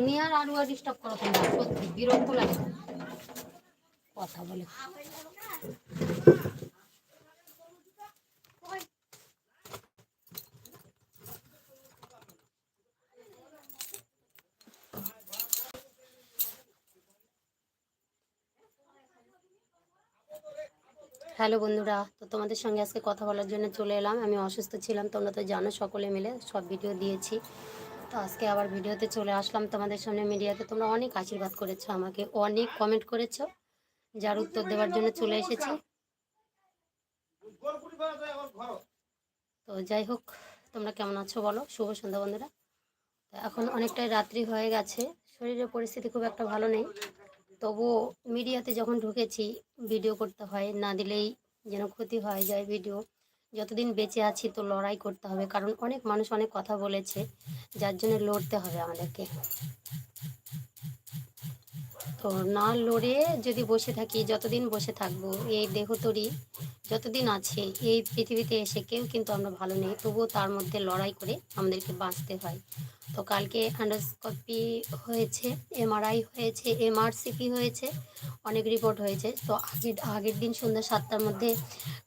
দুনিয়ার আরও আর ডিস্টার্ব করো সত্যি, বিরক্ত লাগে। কথা বলে। হ্যালো বন্ধুরা, তো তোমাদের সঙ্গে আজকে কথা বলার জন্য চলে এলাম। আমি অসুস্থ ছিলাম, তোমরা তো জানো, সকলে মিলে সব ভিডিও দিয়েছি। তো আজকে আবার ভিডিওতে চলে আসলাম তোমাদের সামনে মিডিয়াতে। তোমরা অনেক আশীর্বাদ করেছ আমাকে, অনেক কমেন্ট করেছ, যার উত্তর দেওয়ার জন্য চলে এসেছি। তো যাই হোক, তোমরা কেমন আছো বলো? শুভ সন্ধ্যা বন্ধুরা। এখন অনেকটাই রাত্রি হয়ে গেছে, শরীরের পরিস্থিতি খুব একটা ভালো নেই। তবুও মিডিয়াতে যখন ঢুকেছি, ভিডিও করতে হয়, না দিলেই যেন ক্ষতি হয়ে যায় ভিডিও। যতদিন বেঁচে আছি তো লড়াই করতে হবে, কারণ অনেক মানুষ অনেক কথা বলেছে, যার জন্য লড়তে হবে আমাদেরকে। তো না লড়ে যদি বসে থাকি, যতদিন বসে থাকব, এই দেহ তরি যতদিন আছে, এই পৃথিবীতে এসে কেউ কিন্তু আমরা ভালো নেই। তবুও তার মধ্যে লড়াই করে আমাদেরকে বাঁচতে হয়। তো কালকে অ্যান্ডোস্কপি হয়েছে এমআরআই হয়েছে এমআরসিপি হয়েছে, অনেক রিপোর্ট হয়েছে। তো আগের আগের দিন সন্ধ্যা সাতটার মধ্যে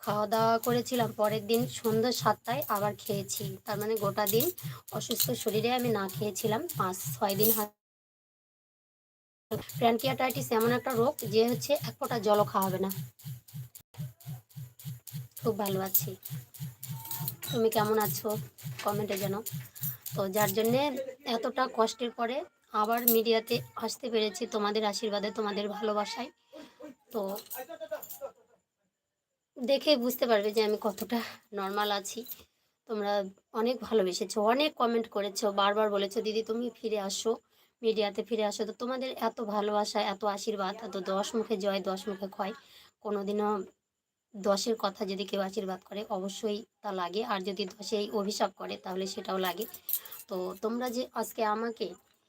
খাওয়া দাওয়া করেছিলাম, পরের দিন সন্ধ্যা সাতটায় আবার খেয়েছি। তার মানে গোটা দিন অসুস্থ শরীরে আমি না খেয়েছিলাম, পাঁচ, ছয় দিন হাত প্যানকিয়াটাইটিস এমন একটা রোগ যে হচ্ছে এক ফোঁটা জলও খাওয়া হবে না। খুব ভালো আছি। তুমি কেমন আছো? কমেন্টে জানো তো যার জন্যে এতটা কষ্টের পরে আবার মিডিয়াতে আসতে পেরেছি তোমাদের আশীর্বাদে, তোমাদের ভালোবাসায়। তো দেখে বুঝতে পারবে যে আমি কতটা নর্মাল আছি। তোমরা অনেক ভালোবেসেছো, অনেক কমেন্ট করেছ, বারবার বলেছ, দিদি, তুমি ফিরে আসো। মিডিয়াতে ফিরে আসো। তো তোমাদের এত ভালোবাসা, এত আশীর্বাদ, এত দশ মুখে জয়, দশ মুখে ক্ষয়, কোনোদিনও দশের কথা যদি কেউ আশীর্বাদ করে, অবশ্যই তা লাগে। আর যদি দশে অভিশাপ করে, তাহলে সেটাও লাগে। তো তোমরা যে আজকে আমাকে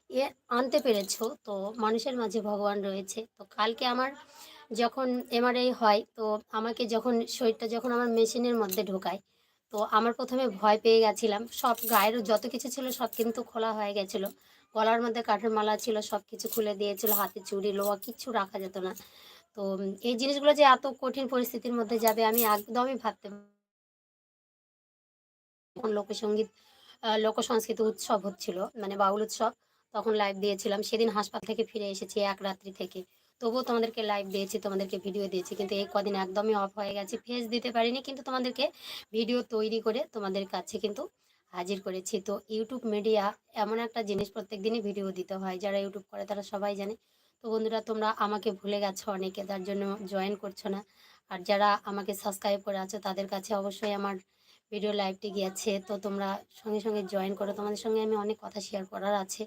এ আনতে পেরেছ, তো মানুষের মাঝে ভগবান রয়েছে। তো কালকে আমার যখন এমআরআই হয়, তো আমাকে যখন শরীরটা যখন আমার মেশিনের মধ্যে ঢোকায়, তো আমার প্রথমে ভয় পেয়ে গেছিলাম। সব গায়ের যত কিছু ছিল সব কিন্তু খোলা হয়ে গেছিল। গলার মধ্যে কাঠের মালা ছিল সব কিছু খুলে দিয়েছিল, হাতে চুড়ি লোয়া কিচ্ছু রাখা যেত না। তো এই জিনিসগুলো যে এত কঠিন পরিস্থিতির মধ্যে যাবে, আমি একদমই ভাবতে লোকসঙ্গীত লোকসংস্কৃত উৎসব হচ্ছিল মানে বাউল উৎসব, তখন লাইভ দিয়েছিলাম। সেদিন হাসপাতাল থেকে ফিরে এসেছি এক রাত্রি থেকে। তবুও তোমাদেরকে লাইভ দিয়েছি, তোমাদেরকে ভিডিও দিয়েছি, কিন্তু এই কদিন একদমই অফ হয়ে গেছে। ফেস দিতে পারিনি, কিন্তু তোমাদেরকে ভিডিও তৈরি করে তোমাদের কাছে কিন্তু হাজির করেছি। তো ইউটিউব মিডিয়া এমন একটা জিনিস প্রত্যেক দিনই ভিডিও দিতে হয়, যারা ইউটিউব করে তারা সবাই জানে। তো বন্ধুরা, তোমরা আমাকে ভুলে গেছো অনেকে, তার জন্য জয়েন করছ না। আর যারা আমাকে সাবস্ক্রাইব করে আছো, তাদের কাছে অবশ্যই আমার ভিডিও লাইভটি গিয়েছে। তো তোমরা সঙ্গে সঙ্গে জয়েন করো। তোমাদের সঙ্গে আমি অনেক কথা শেয়ার করার আছে।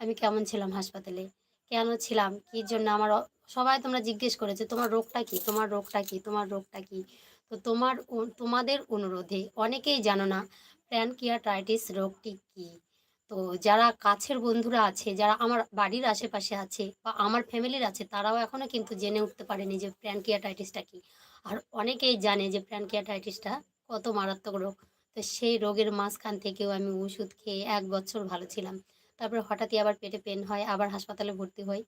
আমি কেমন ছিলাম হাসপাতালে? কেন ছিলাম? কি জন্য আমার সবাই তোমরা জিজ্ঞেস করেছে, তোমার রোগটা কি? তোমার রোগটা কি? তোমার রোগটা কি? তো তোমার তোমাদের অনুরোধে, অনেকেই জানো না প্যানকিয়াটাইটিস রোগটি কি? তো যারা কাছের বন্ধুরা আছে, যারা আমার বাড়ির আশেপাশে আছে বা আমার ফ্যামিলির আছে, তারাও এখনও কিন্তু জেনে উঠতে পারেনি যে প্যানকিয়াটাইটিসটা কি। আর অনেকেই জানে যে প্যানকিয়াটাইটিসটা কত মারাত্মক রোগ। তো সেই রোগের মাঝখান থেকেও আমি ওষুধ খেয়ে এক বছর ভালো ছিলাম। তারপরে হঠাৎই আবার পেটে পেন হয়, আবার হাসপাতালে ভর্তি হই।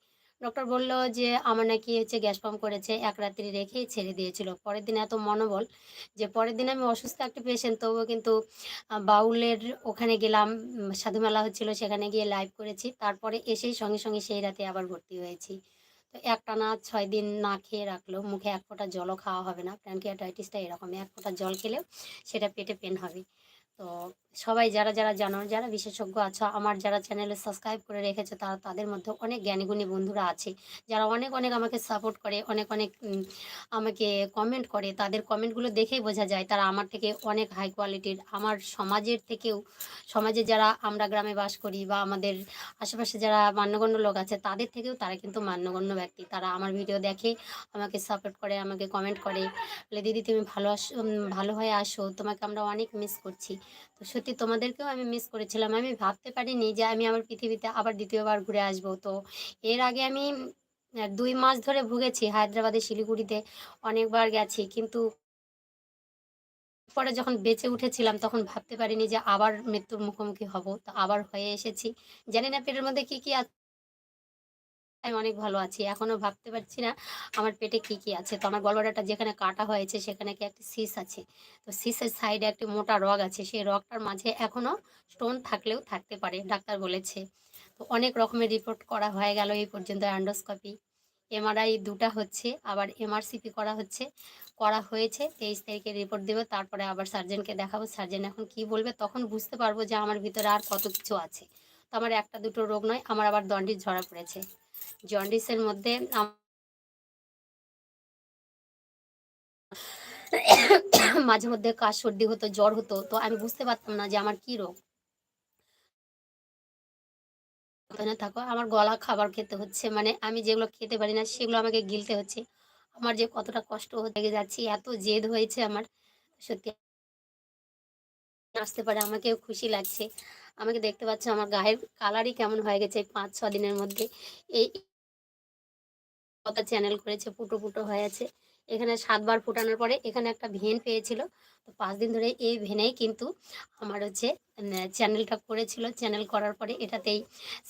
ডক্টর বলল যে, আমার নাকি হচ্ছে গ্যাস পাম্প করেছে, এক রাত্রি রেখেই ছেড়ে দিয়েছিল। পরের দিন এত মনোবল যে, পরের দিন আমি অসুস্থ একটা পেশেন্ট তবুও কিন্তু বাউলের ওখানে গেলাম সাধুমেলা হচ্ছিল, সেখানে গিয়ে লাইভ করেছি। তারপরে এসেই সঙ্গে সঙ্গে সেই রাতে আবার ভর্তি হয়েছি। তো একটানা ছয় দিন না খেয়ে রাখল মুখে এক ফোঁটা জলও খাওয়া হবে না। প্যানকিয়াটাইটিসটা এরকম এক ফোঁটা জল খেলেও সেটা পেটে পেন হবে। তো সবাই যারা যারা জানো, যারা বিশেষজ্ঞ আছো, আমার যারা চ্যানেলে সাবস্ক্রাইব করে রেখেছে, তারা তাদের মধ্যে অনেক জ্ঞানীগুণী বন্ধুরা আছে। যারা অনেক অনেক আমাকে সাপোর্ট করে, অনেক অনেক আমাকে কমেন্ট করে, তাদের কমেন্টগুলো দেখেই বোঝা যায় তারা আমার থেকে অনেক হাই কোয়ালিটির আমার সমাজের থেকেও, সমাজে যারা আমরা গ্রামে বাস করি বা আমাদের আশেপাশে যারা মান্যগণ্য লোক আছে, তাদের থেকেও তারা কিন্তু মান্যগণ্য ব্যক্তি। তারা আমার ভিডিও দেখে আমাকে সাপোর্ট করে, আমাকে কমেন্ট করে, বলে, দিদি, তুমি ভালো আস ভালো হয়ে আসো, তোমাকে আমরা অনেক মিস করছি। সত্যি তোমাদেরকেও আমি মিস করেছিলাম। আমি ভাবতে পারিনি যে আমি আমার পৃথিবীতে আবার দ্বিতীয়বার ঘুরে আসব। তো এর আগে আমি দুই মাস ধরে ভুগেছি, হায়দ্রাবাদে শিলিগুড়িতে অনেকবার গেছি। কিন্তু পরে যখন বেঁচে উঠেছিলাম, তখন ভাবতে পারিনি যে আবার মৃত্যুর মুখোমুখি হব। তো আবার হয়ে এসেছি। জানি না, পেটের মধ্যে কি কি আমি অনেক ভালো আছি, এখনও ভাবতে পারছি না আমার পেটে কি কি আছে। তো আমার গলবাটাটা যেখানে কাটা হয়েছে সেখানে কি একটা সিস আছে? তো সিসের সাইডে একটি মোটা রগ আছে, সেই রগটার মাঝে এখনও স্টোন থাকলেও থাকতে পারে, ডাক্তার বলেছে। তো অনেক রকমের রিপোর্ট করা হয়ে গেল এই পর্যন্ত অ্যান্ডোস্কোপি। এমআরআই দুটা হচ্ছে, আবার এমআরসিপি করা হচ্ছে। করা হয়েছে, তেইশ তারিখে রিপোর্ট দেবো, তারপরে আবার সার্জেনকে দেখাবো। সার্জেন এখন কি বলবে তখন বুঝতে পারব যে আমার ভিতরে আর কত কিছু আছে। তো আমার একটা দুটো রোগ নয়, আমার আবার দন্ডিস ঝরা পড়েছে। জন্ডিসের মধ্যে মাঝে মধ্যে কাশ, সর্দি হতো, জ্বর হতো, তো আমি বুঝতে পারতাম না যে আমার কি রোগ। থাকো, আমার গলা খাবার খেতে হচ্ছে মানে আমি যেগুলো খেতে পারি না, সেগুলো আমাকে গিলতে হচ্ছে। আমার যে কতটা কষ্ট হয়ে যাচ্ছি, এত জেদ হয়েছে আমার, সত্যি আসতে পারে, আমাকেও খুশি লাগছে। আমাকে দেখতে পাচ্ছ আমার গায়ের কালারই কেমন হয়ে গেছে পাঁচ, ছ দিনের মধ্যে। এই কত চ্যানেল করেছে, ফুটো ফুটো হয়ে আছে। এখানে সাতবার ফুটানোর পরে এখানে একটা ভেন পেয়েছিল। তো পাঁচ দিন ধরে এই ভেনেই কিন্তু আমার হচ্ছে চ্যানেলটা করেছিল। চ্যানেল করার পরে এটাতেই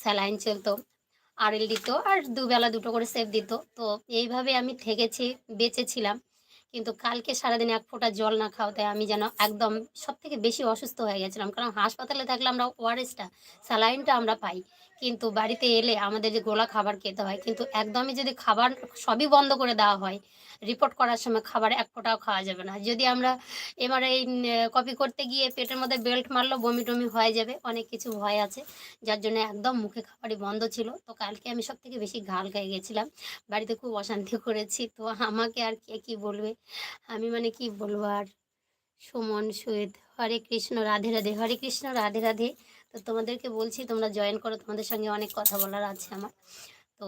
স্যালাইন চলতো আরএল দিত আর দুবেলা দুটো করে সেভ দিত। তো এইভাবে আমি থেকেছি বেঁচেছিলাম। কিন্তু কালকে সারাদিন এক ফোঁটা জল না খাওয়াতে আমি যেন একদম সব থেকে বেশি অসুস্থ হয়ে গেছিলাম। কারণ হাসপাতালে থাকলে আমরা ওআরএসটা, স্যালাইনটা আমরা পাই। কিন্তু বাড়িতে এলে আমাদের যে গোলা খাবার খেতে হয়, কিন্তু একদমই যদি খাবার সবই বন্ধ করে দেওয়া হয় রিপোর্ট করার সময় খাবার এক ফোঁটাও খাওয়া যাবে না। যদি আমরা এবারে এই কপি করতে গিয়ে পেটের মধ্যে বেল্ট মারলো বমি টমি হয়ে যাবে, অনেক কিছু ভয় আছে, যার জন্য একদম মুখে খাবারই বন্ধ ছিল। তো কালকে আমি সব থেকে বেশি ঘাল খেয়ে গেছিলাম। বাড়িতে খুব অশান্তি করেছি, তো আমাকে আর কে কী বলবে? আমি মানে কি বলব আর? সুমন সুয়েদ হরে কৃষ্ণ, রাধে রাধে, হরে কৃষ্ণ, রাধে রাধে। তো তোমাদেরকে বলছি, তোমরা জয়েন করো, তোমাদের সঙ্গে অনেক কথা বলার আছে আমার। তো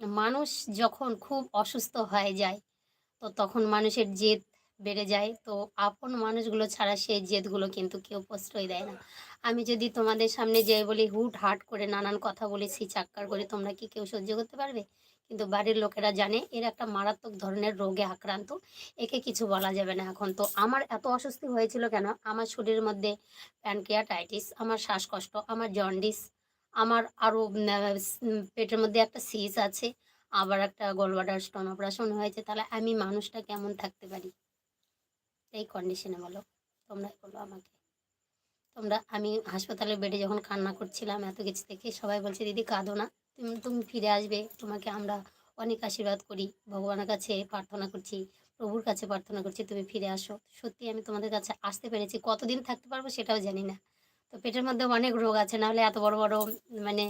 মানুষ যখন খুব অসুস্থ হয়ে যায়, তো তখন মানুষের জেদ বেড়ে যায়। তো আপন মানুষগুলো ছাড়া সেই জেদগুলো কিন্তু কেউ প্রশ্রয় দেয় না। আমি যদি তোমাদের সামনে যাই বলি হুট হাট করে নানান কথা বলি সেই চাক্কার করে, তোমরা কি কেউ সহ্য করতে পারবে? কিন্তু বাড়ির লোকেরা জানে এর একটা মারাত্মক ধরনের রোগে আক্রান্ত। একে কিছু বলা যাবে না এখন। তো আমার এত অস্বস্তি হয়েছিল কেন? আমার শরীরের মধ্যে প্যানক্রিয়াটাইটিস আমার শ্বাসকষ্ট, আমার জন্ডিস আমার আরও পেটের মধ্যে একটা সিজ আছে, আবার একটা গোলবাডার স্টোন অপারেশন হয়েছে। তাহলে আমি মানুষটা কেমন থাকতে পারি? এই কন্ডিশনে বলো। তোমরাই বলো আমাকে। তোমরা, আমি হাসপাতালের বেডে যখন কান্না করছিলাম এত কিছু দেখে সবাই বলছে, দিদি, কাঁদো না। তুমি ফিরে আসবে। তোমাকে আমরা অনেক আশীর্বাদ করি। ভগবানের কাছে প্রার্থনা করছি, প্রভুর কাছে প্রার্থনা করছি তুমি ফিরে আসো। সত্যি আমি তোমাদের কাছে আসতে পেরেছি। কতদিন থাকতে পারব সেটাও জানি না। তো পেটের মধ্যে অনেক রোগ আছে নাহলে এত বড় বড় মানে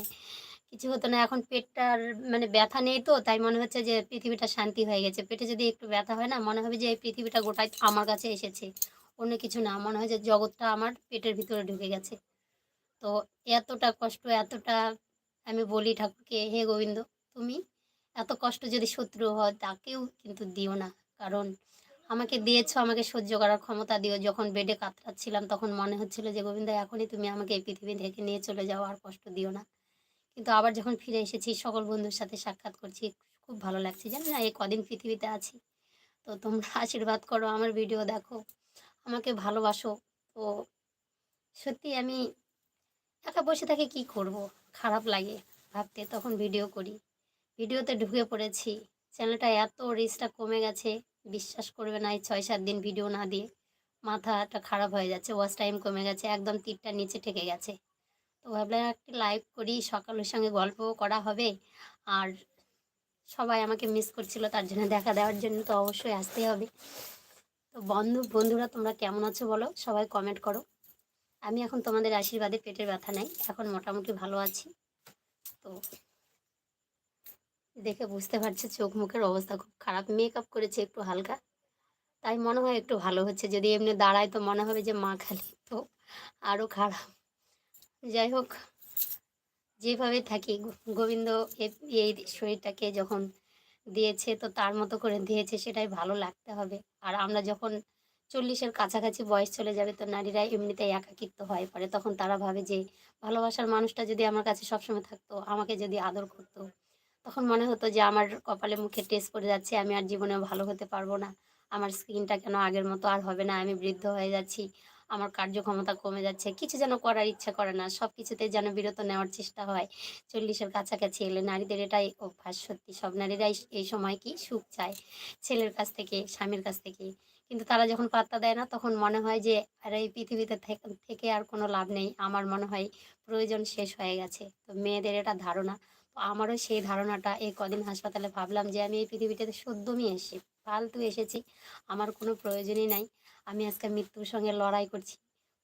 কিছু হতো না। এখন পেটটার মানে ব্যথা নেই তো, তাই মনে হচ্ছে যে পৃথিবীটা শান্তি হয়ে গেছে। পেটে যদি একটু ব্যথা হয় না, মনে হবে যে এই পৃথিবীটা গোটাই আমার কাছে এসেছে। অন্য কিছু না, মনে হয় যে জগৎটা আমার পেটের ভিতরে ঢুকে গেছে। তো এতটা কষ্ট, এতটা আমি বলি ঠাকুরকে, হে গোবিন্দ, তুমি এত কষ্ট যদি শত্রু হয় তাকেও কিন্তু দিও না। কারণ আমাকে দিয়েছ, আমাকে সহ্য করার ক্ষমতা দিও। যখন বেডে কাতরাচ্ছিলাম, তখন মনে হচ্ছিল যে, গোবিন্দ, এখনই তুমি আমাকে এই পৃথিবী থেকে নিয়ে চলে যাও, আর কষ্ট দিও না। কিন্তু আবার যখন ফিরে এসেছি, সকল বন্ধুর সাথে সাক্ষাৎ করছি, খুব ভালো লাগছে। জানি না, এই কদিন পৃথিবীতে আছি। তো তোমরা আশীর্বাদ করো, আমার ভিডিও দেখো, আমাকে ভালোবাসো। তো সত্যি আমি একা বসে থাকি কি করব? খারাপ লাগে। ভাবতে তখন ভিডিও করি। ভিডিওতে ঢুকে পড়েছি। চ্যানেলটা এত রিচটা কমে গেছে। বিশ্বাস করবে না এই ছয় সাত দিন ভিডিও না দিয়ে। মাথাটা খারাপ হয়ে যাচ্ছে ওয়াচ টাইম কমে গেছে, একদম তীরটা নিচে ঠেকে গেছে। তো ভাবলাম একটি লাইভ করি, সকালের সঙ্গে গল্পও করা হবে। আর সবাই আমাকে মিস করছিল, তার জন্য দেখা দেওয়ার জন্য তো অবশ্যই আসতে হবে। তো বন্ধু, বন্ধুরা, তোমরা কেমন আছো বলো? সবাই কমেন্ট করো। আমি এখন তোমাদের আশীর্বাদে পেটের ব্যথা নাই, এখন মোটামুটি ভালো আছি। তো দেখে বুঝতে পারছে চোখ মুখের অবস্থা খুব খারাপ মেকআপ করেছে একটু হালকা, তাই মনে হয় একটু ভালো হচ্ছে, যদি এমনি দাঁড়ায় তো মনে হবে যে মা খালি, তো আরও খারাপ। যাই হোক, যেভাবে থাকি গোবিন্দ এই শরীরটাকে যখন দিয়েছে তো তার মতো করে দিয়েছে, সেটাই ভালো লাগতে হবে। আর আমরা যখন চল্লিশের কাছাকাছি বয়স চলে যাবে তো নারীরা এমনিতেই একাকিত্ব হয়ে পড়ে। তখন তারা ভাবে যে, ভালোবাসার মানুষটা যদি আমার কাছে সবসময় থাকতো, আমাকে যদি আদর করতো, তখন মনে হতো যে আমার কপালে মুখে টেস্ট করে যাচ্ছে, আমি আর জীবনে ভালো হতে পারব না। আমার স্কিনটা কেন আগের মতো আর হবে না, আমি বৃদ্ধ হয়ে যাচ্ছি, আমার কার্যক্ষমতা কমে যাচ্ছে, কিছু যেন করার ইচ্ছা করে না সব কিছুতে যেন বিরত নেওয়ার চেষ্টা হয়। চল্লিশের কাছাকাছি এলে নারীদের এটাই অভ্যাস সত্যি, সব নারীরাই এই সময় কি সুখ চায়, ছেলের কাছ থেকে, স্বামীর কাছ থেকে। কিন্তু তারা যখন পাত্তা দেয় না, তখন মনে হয় যে, আর, এই পৃথিবীতে থেকে- আর কোনো লাভ নেই। আমার মনে হয় প্রয়োজন শেষ হয়ে গেছে। তো মেয়েদের এটা ধারণা। তো আমারও সেই ধারণাটা এই কদিন হাসপাতালে ভাবলাম যে, আমি এই পৃথিবীটাতে সদ্যমই এসেছি, ফালতু এসেছি, আমার কোনো প্রয়োজনই নাই। আমি আজকে মৃত্যুর সঙ্গে লড়াই করছি।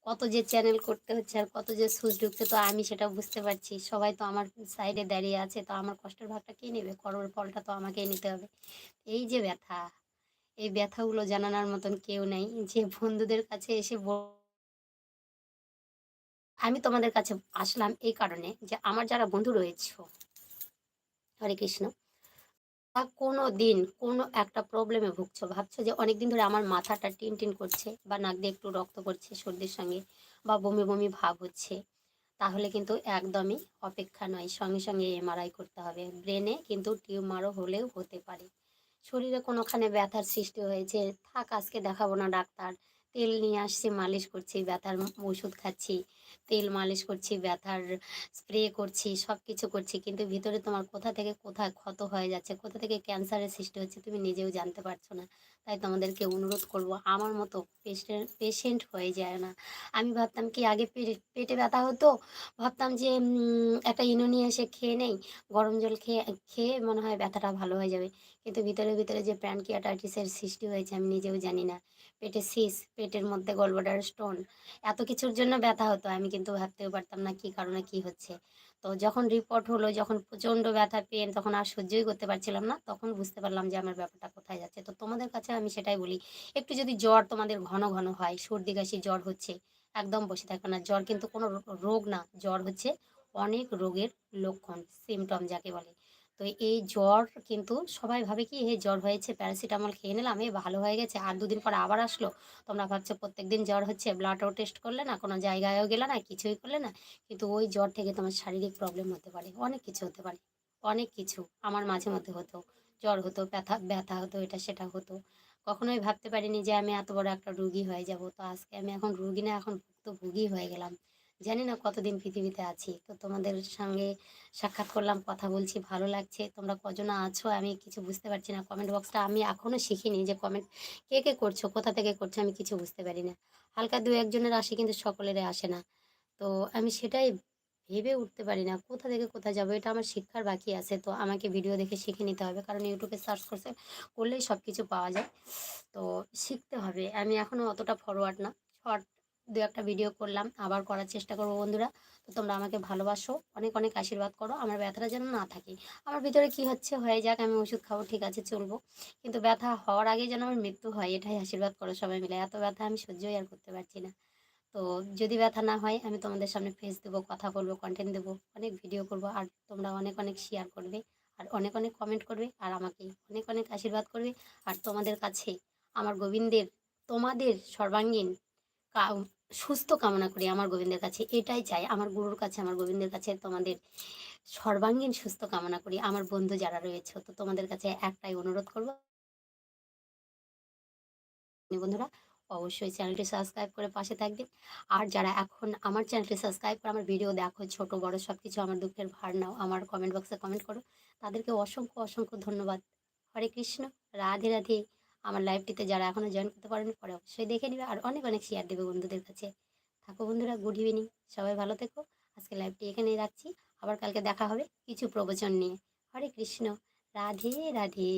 কত যে চ্যানেল করতে হচ্ছে আর কত যে সুচ ঢুকছে, তো আমি সেটা বুঝতে পারছি। সবাই তো আমার সাইডে দাঁড়িয়ে আছে, তো আমার কষ্টের ভাগটা কে নেবে? কর্মের ফলটা তো আমাকেই নিতে হবে। এই যে ব্যথা। এই ব্যথাগুলো জানানোর মতন কেউ নেই। যে বন্ধুদের কাছে এসে আমি তোমাদের কাছে আসলাম এই কারণে যে আমার যারা বন্ধু রয়েছে, হরে কৃষ্ণ কোনো দিন কোনো একটা প্রবলেমে ভুগছো। ভাবছ যে অনেক দিন ধরে আমার মাথাটা টিন টিন করছে বা নাক দিয়ে একটু রক্ত পড়ছে, সর্দির সঙ্গে বা বমি বমি ভাব হচ্ছে, তাহলে কিন্তু একদমই অপেক্ষা নয়। সঙ্গে সঙ্গে এমআরআই করতে হবে। ব্রেনে কিন্তু টিউমারও হলেও হতে পারে। শরীরে কোনোখানে ব্যথার সৃষ্টি হয়েছে, থাক আজকে দেখাবো না ডাক্তার। তেল নিয়ে আসছি, মালিশ করছি, ব্যথার ওষুধ খাচ্ছি। তেল মালিশ করছি, ব্যথার স্প্রে করছি সব কিছু করছি। কিন্তু ভিতরে তোমার কোথা থেকে কোথায় ক্ষত হয়ে যাচ্ছে, কোথা থেকে ক্যান্সারের সৃষ্টি হচ্ছে তুমি নিজেও জানতে পারছ না। তাই তোমাদেরকে অনুরোধ করব, আমার মতো পেশেন্ট পেশেন্ট হয়ে যায় না। আমি ভাবতাম কি আগে পেটে ব্যথা হতো, ভাবতাম যে একটা ইনো নিয়ে এসে খেয়ে নেই, গরম জল খেয়ে খেয়ে মনে হয় ব্যথাটা ভালো হয়ে যাবে। কিন্তু ভিতরে ভিতরে যে প্যানকিয়াটাইটিসের সৃষ্টি হয়েছে আমি নিজেও জানি না। পেটে সিস পেটের মধ্যে গলব্লাডার স্টোন এত কিছুর জন্য ব্যথা হতো, আমি কিন্তু ভাবতেও পারতাম না কি কারণে কি হচ্ছে। তো যখন রিপোর্ট হলো, যখন প্রচণ্ড ব্যথা পেন তখন আর সহ্যই করতে পারছিলাম না, তখন বুঝতে পারলাম যে আমার ব্যাপারটা কোথায় যাচ্ছে। তো তোমাদের কাছে আমি সেটাই বলি, একটু যদি জ্বর তোমাদের ঘন ঘন হয়, সর্দি কাশি জ্বর হচ্ছে, একদম বসে থাকবে না। জ্বর কিন্তু কোনো রোগ না, জ্বর হচ্ছে অনেক রোগের লক্ষণ সিমটম যাকে বলে। তো এই জ্বর কিন্তু সবাই ভাবে কি এই জ্বর হয়েছে প্যারাসিটামল খেয়ে নিলাম, এ ভালো হয়ে গেছে, আর দুদিন পর আবার আসলো। তোমরা ভাবছ প্রত্যেকদিন জ্বর হচ্ছে ব্লাডও টেস্ট করলে না, কোনো জায়গায়ও গেলে না, কিছুই করলে না, কিন্তু ওই জ্বর থেকে তোমার শারীরিক প্রবলেম হতে পারে, অনেক কিছু হতে পারে, অনেক কিছু, আমার মাঝে মধ্যে হতো, জ্বর হতো, ব্যথা ব্যথা হতো, এটা সেটা হতো, কখনোই ভাবতে পারিনি যে আমি এত বড় একটা রুগী হয়ে যাব, তো আজকে আমি এখন রুগী না, এখন ভুক্তভোগী হয়ে গেলাম জানি না কতদিন পৃথিবীতে আছি। তো তোমাদের সঙ্গে সাক্ষাৎ করলাম, কথা বলছি, ভালো লাগছে। তোমরা কজন আছো আমি কিছু বুঝতে পারছি না। কমেন্ট বক্সটা আমি এখনও শিখিনি যে কমেন্ট কে কে করছ, কোথা থেকে করছ আমি কিছু বুঝতে পারি না। হালকা দু একজনের আসে কিন্তু সকলের আসে না। তো আমি সেটাই ভেবে উঠতে পারি না, কোথা থেকে কোথায় যাব, এটা আমার শিক্ষার বাকি আছে। তো আমাকে ভিডিও দেখে শিখে নিতে হবে, কারণ ইউটিউবে সার্চ করছে, করলেই সব কিছু পাওয়া যায়। তো শিখতে হবে, আমি এখনও অতটা ফরওয়ার্ড না। শর্ট দু একটা ভিডিও করলাম, আবার করার চেষ্টা করব বন্ধুরা। তো তোমরা আমাকে ভালোবাসো, অনেক অনেক আশীর্বাদ করো, আমার ব্যথাটা যেন না থাকে। আমার ভিতরে কি হচ্ছে, হয়ে যাক, আমি ওষুধ খাব, ঠিক আছে, চলবো। কিন্তু ব্যথা হওয়ার আগে যেন আমার মৃত্যু হয়, এটাই আশীর্বাদ করো সবাই মিলে। এত ব্যথা আমি সহ্যই আর করতে পারছি না। তো যদি ব্যথা না হয়, আমি তোমাদের সামনে ফেস দেবো, কথা বলব কন্টেন্ট দেবো, অনেক ভিডিও করব, আর তোমরা অনেক অনেক শেয়ার করবে, আর অনেক অনেক কমেন্ট করবে, আর আমাকে অনেক অনেক আশীর্বাদ করবে। আর তোমাদের কাছে, আমার গোবিন্দের, তোমাদের সর্বাঙ্গীন সুস্থ কামনা করি আমার গোবিন্দের কাছে, এটাই চাই। আমার গুরুর কাছে, আমার গোবিন্দের কাছে তোমাদের সর্বাঙ্গীন সুস্থ কামনা করি। আমার বন্ধু যারা রয়েছে, তো তোমাদের কাছে একটাই অনুরোধ করব। বন্ধুরা, অবশ্যই চ্যানেলটি সাবস্ক্রাইব করে পাশে থাকবেন। আর যারা এখন আমার চ্যানেলটি সাবস্ক্রাইব করে আমার ভিডিও দেখো, ছোট, বড় সব কিছু আমার দুঃখের ভার নাও, আমার কমেন্ট বক্সে কমেন্ট করো। তাদেরকে অসংখ্য অসংখ্য ধন্যবাদ। হরে কৃষ্ণ, রাধে রাধে। আমার লাইভটিতে যারা এখনও জয়েন করতে পারেন, পরে অবশ্যই দেখে নেবে। আর অনেক অনেক শেয়ার দেবে বন্ধুদের কাছে। থাকো বন্ধুরা গুড ইভিনিং সবাই ভালো থেকো। আজকে লাইভটি এখানেই রাখছি। আবার কালকে দেখা হবে কিছু প্রবচন নিয়ে। হরে কৃষ্ণ। রাধে রাধে।